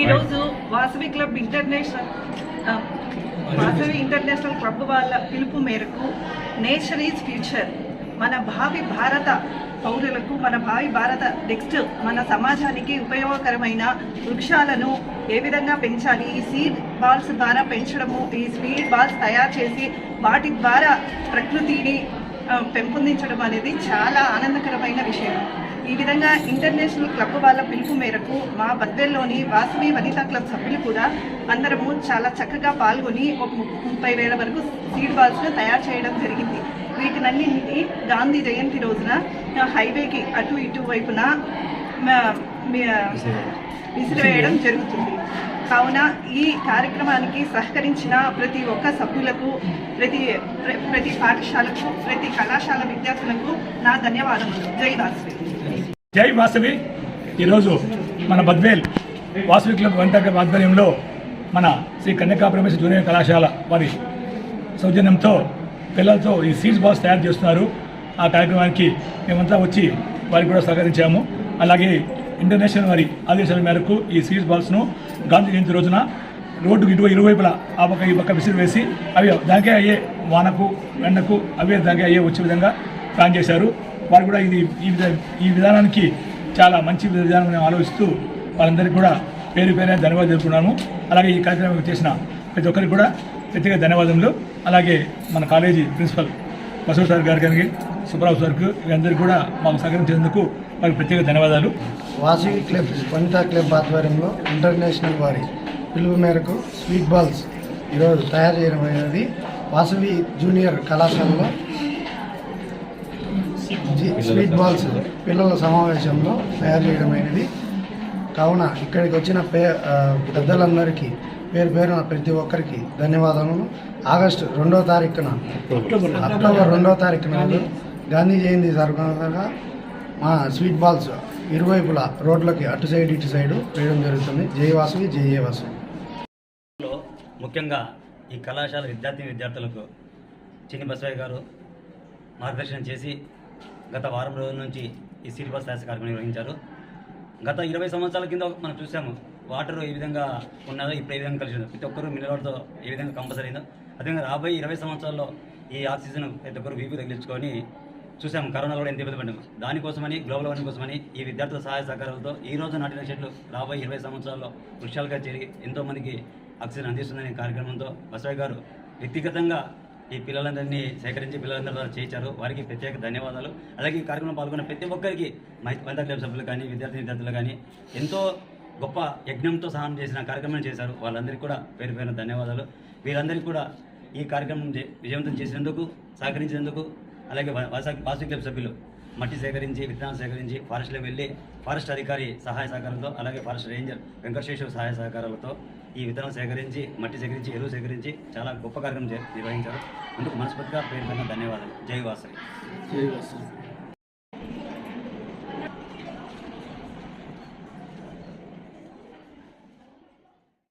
ఈరోజు Vasavi club international Vasavi international club వాళ్ళ పిలుపు మేరకు నేచర్ ఈజ్ ఫ్యూచర్. మన భావి భారత పౌరులకు మన భావి భారత నెక్స్ట్ మన సమాజానికి ఉపయోగకరమైన వృక్షాలను ఏ విధంగా పెంచాలి? ఈ సీడ్ బాల్స్ ద్వారా పెంచడము ఈ సీడ్ బాల్స్ తయారు చేసి వాటి ద్వారా ప్రకృతిని పెంపొందించడం అనేది చాలా ఆనందకరమైన విషయం. ఈ విధంగా ఇంటర్నేషనల్ క్లబ్ వాళ్ళ పిలుపు మేరకు మా బద్దెల్లోని వాసవి వనితా క్లబ్ సభ్యులు కూడా అందరము చాలా చక్కగా పాల్గొని ఒక ము- ముప్పై వేల వరకు సీడ్ బాల్స్ను తయారు చేయడం జరిగింది. వీటినన్నింటినీ గాంధీ జయంతి రోజున హైవేకి అటు ఇటు వైపున విసిరివేయడం జరుగుతుంది. కావున ఈ కార్యక్రమానికి సహకరించిన ప్రతి ఒక్క సభ్యులకు ప్రతి ప్ర- ప్రతి పాఠశాలకు ప్రతి కళాశాల విద్యార్థులకు నా ధన్యవాదములు. జై వాసు జై వాసవి. ఈరోజు మన బద్వేల్ వాసవి క్లబ్ వంట ఆధ్వర్యంలో మన శ్రీ కన్యకా పరమేశ్వర జూనియర్ కళాశాల వారి సౌజన్యంతో పిల్లలతో ఈ సీడ్స్ బాక్స్ తయారు చేస్తున్నారు. ఆ కార్యక్రమానికి మేమంతా వచ్చి వారికి కూడా సహకరించాము. అలాగే ఇంటర్నేషనల్ వారి ఆదేశాల మేరకు ఈ సీడ్స్ బాల్స్ను గాంధీ జయంతి రోజున రోడ్డుకు ఇటు ఇరువైపులా ఆ పక్క ఈ పక్క విసిరి వేసి అవి దానికే అయ్యే వానకు ఎండకు అవే దానికే అయ్యే వచ్చే విధంగా ప్లాన్ చేశారు. వారు కూడా ఇది ఈ ఈ విధానానికి చాలా మంచి విధానం మేము ఆలోచిస్తూ వాళ్ళందరికీ కూడా పేరు పేరే ధన్యవాదాలు తెలుపుకున్నాము అలాగే ఈ కార్యక్రమం చేసిన ప్రతి ఒక్కరికి కూడా ప్రత్యేక ధన్యవాదములు. అలాగే మన కాలేజీ ప్రిన్సిపల్ బసవ సార్ గారు కానీ సుబ్రావు సార్కు వీరందరికీ కూడా మాకు సహకరించేందుకు వారికి ప్రత్యేక ధన్యవాదాలు. వాసవి క్లబ్ వనితా క్లబ్ ఆధ్వర్యంలో ఇంటర్నేషనల్ వారి పిలుపు మేరకు స్వీట్ బాల్స్ ఈరోజు తయారు చేయడం అనేది వాసవి జూనియర్ కళాశాలలో స్వీట్ బాల్స్. పిల్లల సమావేశంలో తయారు చేయడం అనేది కావున ఇక్కడికి వచ్చిన పే పెద్దలందరికీ పేరు పేరున ప్రతి ఒక్కరికి ధన్యవాదములు. ఆగస్టు రెండో తారీఖున అక్టోబర్ రెండో తారీఖున. గాంధీ జయంతి సందర్భంగా మా స్వీట్ బాల్స్ ఇరువైపులా రోడ్లకి అటు సైడ్ ఇటు సైడు వేయడం జరుగుతుంది. జై వాసవి జై జయ వాసవి లో ముఖ్యంగా ఈ కళాశాల విద్యార్థి విద్యార్థులకు చిన్ని బసవయ్య గారు మార్గదర్శనం చేసి గత వారం రోజుల నుంచి ఈ సీట్ బస్ కార్యక్రమం నిర్వహించారు. గత ఇరవై సంవత్సరాల కింద మనం చూసాము వాటర్ ఏ విధంగా ఉన్నదో ఇప్పుడు ఏ విధంగా కలిసి ప్రతి ఒక్కరు మినరల్ వాటర్తో ఏ విధంగా కంపల్సరీ అయిందో అదేవిధంగా రాబోయే ఇరవై సంవత్సరాల్లో ఈ ఆక్సిజన్ ప్రతి ఒక్కరు వీపు తగిలించుకొని చూసాము కరోనా కూడా ఎంత ఇబ్బంది పడ్డాము. దానికోసమని గ్లోబల్ వార్మింగ్ కోసమని ఈ విద్యార్థుల సహాయ సహకారాలతో ఈ రోజు నాటిన చెట్లు రాబోయే ఇరవై సంవత్సరాల్లో వృక్షాలుగా చేరి ఎంతోమందికి ఆక్సిజన్ అందిస్తుందనే కార్యక్రమంతో బసవయ్య గారు వ్యక్తిగతంగా ఈ పిల్లలందరినీ సేకరించి పిల్లలందరూ ద్వారా చేయించారు. వారికి ప్రత్యేక ధన్యవాదాలు. అలాగే ఈ కార్యక్రమం పాల్గొన్న ప్రతి ఒక్కరికి మహిళా క్లబ్ సభ్యులు కానీ విద్యార్థి విద్యార్థులు కానీ ఎంతో గొప్ప యజ్ఞంతో సహాయం చేసిన కార్యక్రమం చేశారు. వాళ్ళందరికీ కూడా పేరు పేరున ధన్యవాదాలు. వీరందరికీ కూడా ఈ కార్యక్రమం విజయవంతం చేసినందుకు సహకరించినందుకు అలాగే వా- క్లబ్ సభ్యులు మట్టి సేకరించి విత్తనాలు సేకరించి ఫారెస్ట్లో వెళ్ళి ఫారెస్ట్ అధికారి సహాయ సహకారంతో అలాగే ఫారెస్ట్ రేంజర్ వెంకటేశ్వర సహాయ సహకారాలతో ఈ విత్తనాలు సేకరించి మట్టి సేకరించి ఎరువు సేకరించి చాలా గొప్ప కార్యక్రమం చే- నిర్వహించారు. అందుకు మనస్ఫూర్తిగా పేరు ధన్యవాదాలు. జై వాసవి. జై